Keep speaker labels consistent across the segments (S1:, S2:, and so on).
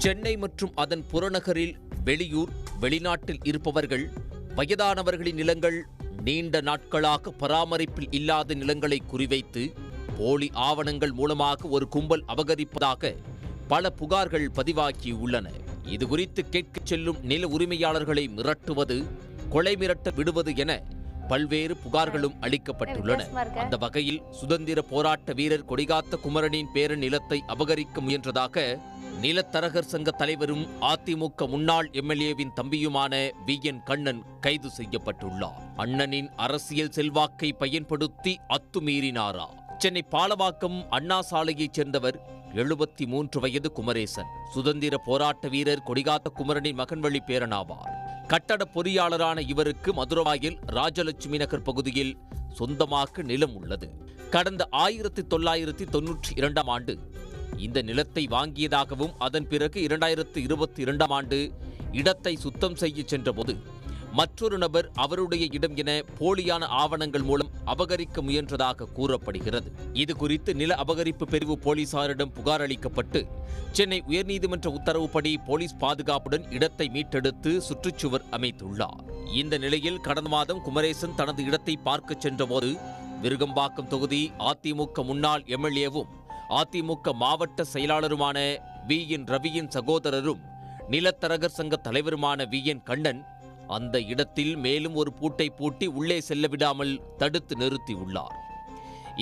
S1: சென்னை மற்றும் அதன் புறநகரில் வெளியூர் வெளிநாட்டில் இருப்பவர்கள் வயதானவர்களின் நிலங்கள் நீண்ட நாட்களாக பராமரிப்பில் இல்லாத நிலங்களை குறிவைத்து போலி ஆவணங்கள் மூலமாக ஒரு கும்பல் அபகரிப்பதாக பல புகார்கள் பதிவாகியுள்ளன இதுகுறித்து கேட்கச் செல்லும் நில உரிமையாளர்களை மிரட்டுவது கொலை மிரட்ட விடுவது என பல்வேறு புகார்களும் அளிக்கப்பட்டுள்ளன. அந்த வகையில் சுதந்திர போராட்ட வீரர் கொடிகாத்த குமரனின் பேர நிலத்தை அபகரிக்க முயன்றதாக நிலத்தரகர் சங்க தலைவரும் அதிமுக முன்னாள் எம்எல்ஏவின் தம்பியுமான வி. என். கண்ணன் கைது செய்யப்பட்டுள்ளார். அண்ணனின் அரசியல் செல்வாக்கை பயன்படுத்தி அத்துமீறினாரா? சென்னை பாலவாக்கம் அண்ணா சாலையைச் சேர்ந்தவர் எழுபத்தி மூன்று வயது குமரேசன். சுதந்திர போராட்ட வீரர் கொடிகாத்த குமரனின் மகன் வழி பேரனாவார். கட்டட பொறியாளரான இவருக்கு மதுரவாயில் ராஜலட்சுமி நகர் பகுதியில் சொந்தமாக நிலம் உள்ளது. கடந்த ஆயிரத்தி தொள்ளாயிரத்தி தொன்னூற்றி இரண்டாம் ஆண்டு இந்த நிலத்தை வாங்கியதாகவும் அதன் பிறகு இரண்டாயிரத்து இருபத்தி இரண்டாம் ஆண்டு இடத்தை சுத்தம் செய்ய சென்றபோது மற்றொரு நபர் அவருடைய இடம் என போலியான ஆவணங்கள் மூலம் அபகரிக்க முயன்றதாக கூறப்படுகிறது. இது குறித்து நில அபகரிப்பு பிரிவு போலீசாரிடம் புகார் அளிக்கப்பட்டு சென்னை உயர்நீதிமன்ற உத்தரவுப்படி போலீஸ் பாதுகாப்புடன் இடத்தை மீட்டெடுத்து சுற்றுச்சுவர் அமைத்துள்ளார். இந்த நிலையில் கடந்த மாதம் குமரேசன் தனது இடத்தை பார்க்கச் சென்றபோது விருகம்பாக்கம் தொகுதி அதிமுக முன்னாள் எம்எல்ஏவும் அதிமுக மாவட்ட செயலாளருமான வி என் ரவியின் சகோதரரும் நிலத்தரகர் சங்க தலைவருமான வி என் கண்ணன் அந்த இடத்தில் மேலும் ஒரு பூட்டை பூட்டி உள்ளே செல்ல விடாமல் தடுத்து நிறுத்தியுள்ளார்.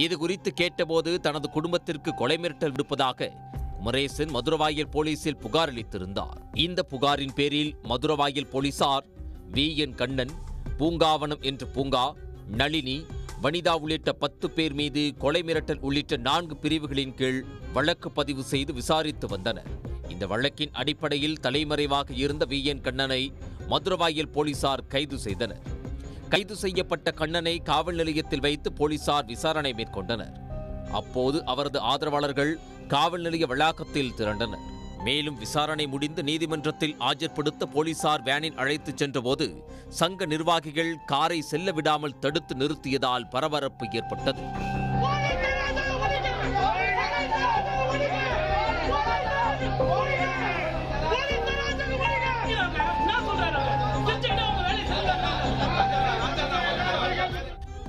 S1: இது குறித்து கேட்டபோது தனது குடும்பத்திற்கு கொலை மிரட்டல் விடுப்பதாக குமரேசன் மதுரவாயல் போலீசில் புகார் அளித்திருந்தார். இந்த புகாரின் பேரில் மதுரவாயல் போலீசார் வி என் கண்ணன் பூங்காவனம் என்ற பூங்கா நளினி வனிதா உள்ளிட்ட பத்து பேர் மீது கொலை மிரட்டல் உள்ளிட்ட நான்கு பிரிவுகளின் கீழ் வழக்கு பதிவு செய்து விசாரித்து வந்தனர். இந்த வழக்கின் அடிப்படையில் தலைமறைவாக இருந்த வி. என். கண்ணனை மதுரவாயல் போலீசார் கைது செய்தனர். கைது செய்யப்பட்ட கண்ணனை காவல் நிலையத்தில் வைத்து போலீசார் விசாரணை மேற்கொண்டனர். அப்போது அவரது ஆதரவாளர்கள் காவல் நிலைய வளாகத்தில் திரண்டனர். மேலும் விசாரணை முடிந்து நீதிமன்றத்தில் ஆஜர்படுத்த போலீசார் வேனில் அழைத்துச் சென்றபோது சங்க நிர்வாகிகள் காரை செல்ல விடாமல் தடுத்து நிறுத்தியதால் பரபரப்பு ஏற்பட்டது.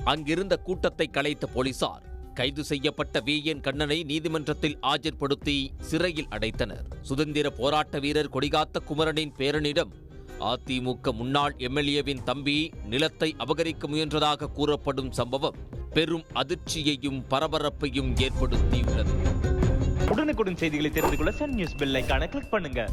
S1: அங்கிருந்த கூட்டத்தை கலைத்த போலீசார் கைது செய்யப்பட்ட வி. என். கண்ணனை நீதிமன்றத்தில் ஆஜர்படுத்தி சிறையில் அடைத்தனர். சுதந்திர போராட்ட வீரர் கொடிகாத்த குமரனின் பேரனிடம் அதிமுக முன்னாள் எம்எல்ஏவின் தம்பி நிலத்தை அபகரிக்க முயன்றதாக கூறப்படும் சம்பவம் பெரும் அதிர்ச்சியையும் பரபரப்பையும் ஏற்படுத்தியுள்ளது.
S2: உடனுக்குடன் செய்திகளை தெரிந்து கொள்ள சன் நியூஸ் பெல்லைக்கான கிளிக் பண்ணுங்க.